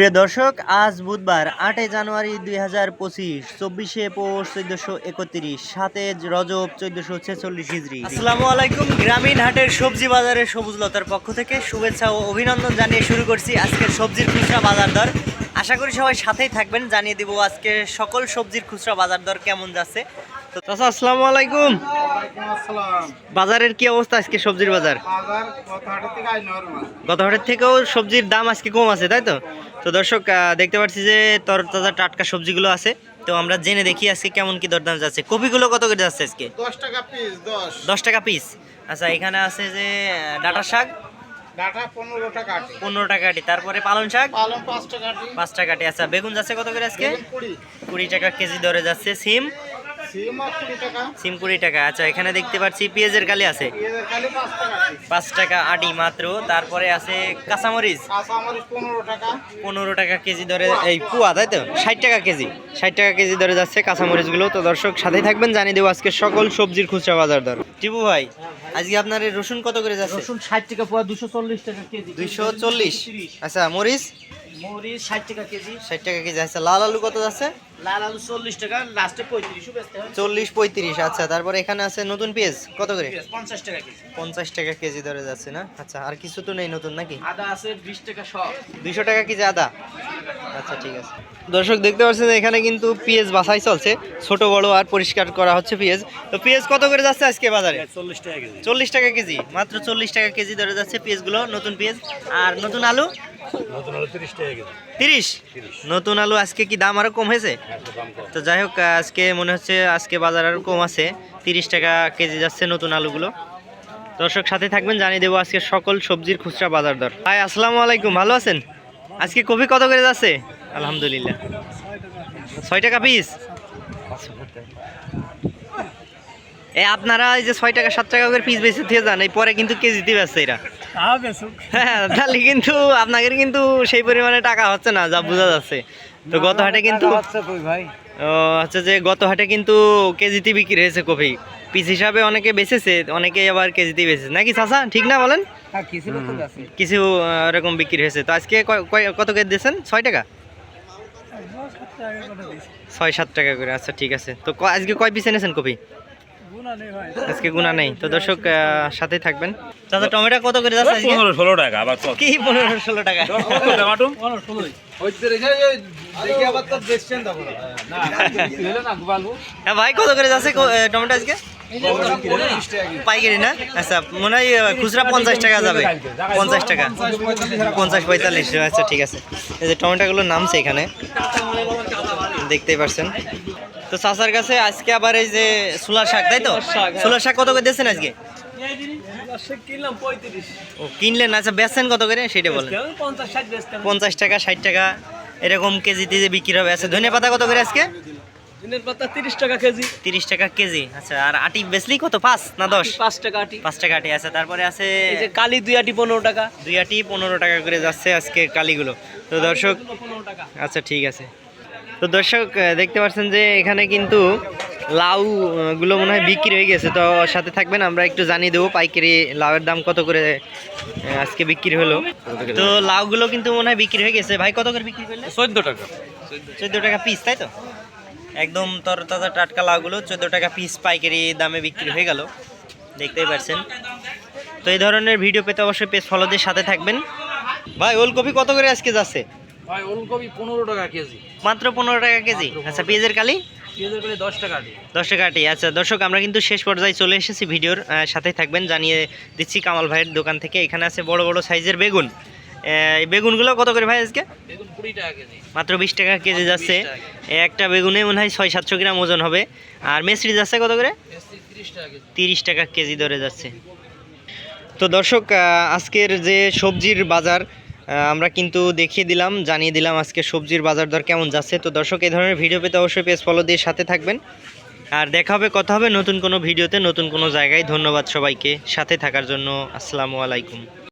প্রিয় দর্শক, আজ বুধবার, আটই জানুয়ারি দুই হাজার পঁচিশ, চব্বিশে পৌষ চোদ্দশো একত্রিশ, সাতে রজব চোদ্দশো ছেচল্লিশ হিজড়ি। আসসালামু আলাইকুম, গ্রামীণ হাটের সবজি বাজারের সবুজ লতার পক্ষ থেকে শুভেচ্ছা ও অভিনন্দন জানিয়ে শুরু করছি আজকের সবজির খুচরা বাজার দর। আশা করি সবাই সাথেই থাকবেন, জানিয়ে দিব আজকে সকল সবজির খুচরা বাজার দর কেমন যাচ্ছে। চাচা আসসালামু আলাইকুম। বাজারের কি অবস্থা আজকে সবজির বাজার। গত হাটের থেকেও সবজির দাম আজকে কম আছে তাই তো? তো দর্শক দেখতে পাচ্ছি যে তরতাজা টাটকা সবজিগুলো আছে। তো আমরা জেনে দেখি আজকে কেমন কি দরদাম যাচ্ছে। কপিগুলো কত করে যাচ্ছে আজকে? দশ টাকা পিস দশ। দশ টাকা পিস আচ্ছা এখানে আছে যে ডাঁটা শাক। পনেরো টাকা আটি। তারপরে পালং শাক। পাঁচ টাকা আটি। আচ্ছা বেগুন যাচ্ছে কত করে আজকে? কুড়ি টাকা কেজি দরে যাচ্ছে সিম। সিম কুড়ি টাকা। আচ্ছা এখানে দেখতে পাচ্ছি পেঁয়াজের কালি আছে। পাঁচ টাকা আটি মাত্র তারপরে আছে কাঁচামরিচ। পনেরো টাকা। কেজি দরে এই পুয়া তাই তো? ষাট টাকা কেজি। ষাট টাকা কেজি দরে যাচ্ছে কাঁচামরিচগুলো। তো দর্শক সাথেই থাকবেন জানিয়ে দেবো আজকে সকল সবজির খুচরা বাজার দর। টিপু ভাই আজকে আপনার রসুন কত করে যাচ্ছে? রসুন ষাট টাকা পোয়া দুশো চল্লিশ টাকা কেজি। দুইশো চল্লিশ। আচ্ছা মরিচ? মরিচ ষাট টাকা কেজি। ষাট টাকা কেজি। আচ্ছা লাল আলু কত যাচ্ছে? লাল আলু চল্লিশ টাকা লাস্টে পঁয়ত্রিশও বেচতে হয়। চল্লিশ পঁয়ত্রিশ আচ্ছা তারপরে এখানে আছে নতুন পেঁয়াজ কত করে? পঞ্চাশ টাকা কেজি। পঞ্চাশ টাকা কেজি দরে যাচ্ছে না? আচ্ছা আর কিছু তো নেই নতুন নাকি? আদা আছে বিশ টাকা সব দুইশো টাকা কেজি আদা। আচ্ছা ঠিক আছে। দর্শক দেখতে পাচ্ছেন যে এখানে কিন্তু পেঁয়াজ বাছাই চলছে। ছোট বড় আর পরিষ্কার করা হচ্ছে পেঁয়াজ। তো পেঁয়াজ কত করে যাচ্ছে আজকে বাজারে? চল্লিশ টাকা কেজি। চল্লিশ টাকা কেজি মাত্র চল্লিশ টাকা কেজি ধরে যাচ্ছে পেঁয়াজগুলো নতুন পেঁয়াজ। আর নতুন আলু? নতুন আলু তিরিশ টাকা কেজি। তিরিশ। নতুন আলু আজকে কি দাম আরও কম হয়েছে? তো যাই হোক আজকে মনে হচ্ছে আজকে বাজার আরও কম আছে তিরিশ টাকা কেজি যাচ্ছে নতুন আলুগুলো। দর্শক সাথে থাকবেন জানিয়ে দেবো আজকে সকল সবজির খুচরা বাজার দর। হাই আসসালামু আলাইকুম ভালো আছেন? আজকে কপি কত করে যাচ্ছে? আলহামদুলিল্লাহ। ছয় টাকা পিস এ আপনারা এই যে ছয় টাকা সাত টাকা করে পিস বেশি থেকে যান এই পরে কিন্তু কেজিতে বেচছে এরা। হ্যাঁ তাহলে কিন্তু আপনাদের কিন্তু সেই পরিমাণে টাকা হচ্ছে না যা বোঝা যাচ্ছে। তো গত হাটে কিন্তু ও আচ্ছা যে গত হাটে কিন্তু কেজিতে বিক্রি হয়েছে কফি পিস হিসাবে অনেকে বেঁচেছে অনেকে আবার কেজিতে বেঁচেছে। নাকি চাচা ঠিক না বলেন? হ্যাঁ কিছু এরকম বিক্রি হয়েছে। তো আজকে কত কেজি দিয়েছেন? ছয় টাকা? ছয় সাত টাকা করে আচ্ছা ঠিক আছে। তো আজকে কয় পিস এনেছেন কপি? আজকে গুণা নেই। তো দর্শক আহ, সাথে থাকবেন। চাচা টমেটো কত করে যাচ্ছে পনেরো ষোলো টাকা আবার কি পনেরো ষোলো টাকা? হ্যাঁ ভাই কত করে যাচ্ছে টমেটো আজকে? পাইকারি না? আচ্ছা মনে হয় খুচরা পঞ্চাশ টাকা যাবে। পঞ্চাশ টাকা। পঞ্চাশ পঁয়তাল্লিশ আচ্ছা ঠিক আছে। এই যে টমেটোগুলো নামছে এখানে। দেখতেই পারছেন। তো চাচার কাছে আজকে আবার এই যে সোলার শাক তাই তো? সোলার শাক কত করে দিয়েছেন আজকে? ও কিনলেন? আচ্ছা বেচছেন কত করে? সেটা বলেন। পঞ্চাশ টাকা ষাট টাকা এরকম কেজিতে যে বিক্রি হবে। আচ্ছা ধনে পাতা কত করে আজকে? পাতা টাকা কেজি। তিরিশ টাকা কেজি। আচ্ছা আর আটি বেচলি কত? না দশ? পাঁচ টাকা আটি। পাঁচ টাকা আটি। আছে তারপরে আছে এই যে কালি দুই আটি পনেরো টাকা। দুই আটি পনেরো টাকা করে যাচ্ছে আজকে কালিগুলো। তো দর্শক পনেরো টাকা। আচ্ছা ঠিক আছে। তো দর্শক দেখতে পাচ্ছেন যে এখানে কিন্তু লাউ গুলো মনে হয় বিক্রি হয়ে গেছে। তো সাথে থাকবেন আমরা একটু জানিয়ে দেবো পাইকারি লাউয়ের দাম কত করে আজকে বিক্রি হলো। তো লাউগুলো কিন্তু মনে হয় বিক্রি হয়ে গেছে। ভাই কত করে বিক্রি করলে চোদ্দ টাকা। চোদ্দ টাকা পিস তাই তো? একদম তরতাজা টাটকা লাউগুলো চোদ্দ টাকা পিস পাইকারি দামে বিক্রি হয়ে গেল। দেখতেই পাচ্ছেন। তো এই ধরনের ভিডিও পেতে অবশ্যই পেজ ফলো দিয়ে সাথে থাকবেন। ভাই ওলকপি কত করে আজকে যাচ্ছে? ভাই ওলকপি পনেরো টাকা কেজি। মাত্র পনেরো টাকা কেজি? আচ্ছা পেঁয়াজের কালি? দশ টাকা আটি। আচ্ছা দর্শক আমরা কিন্তু শেষ পর্যায়ে চলে এসেছি ভিডিওর আহ, সাথে থাকবেন। জানিয়ে দিচ্ছি কামাল ভাইয়ের দোকান থেকে এখানে আছে বড় বড় সাইজের বেগুন। এই বেগুনগুলো কত করে ভাই আজকে? মাত্র বিশ টাকা কেজি যাচ্ছে। 20 টাকা। এই একটা বেগুনে মনে হয় ছয় সাতশো গ্রাম ওজন হবে। আর মেসরি যাচ্ছে কত করে? তিরিশ টাকা কেজি। ধরে যাচ্ছে। তো দর্শক আজকের যে সবজির বাজার আমরা কিন্তু দেখিয়ে দিলাম, জানিয়ে দিলাম আজকে সবজির বাজার দর কেমন যাচ্ছে। তো দর্শক, এই ধরনের ভিডিও পেতে অবশ্যই পেজ ফলো দিয়ে সাথে থাকবেন। আর দেখা হবে, কথা হবে নতুন কোনো ভিডিওতে নতুন কোনো জায়গায়। ধন্যবাদ সবাইকে, সাথে থাকার জন্য। আসসালামু আলাইকুম।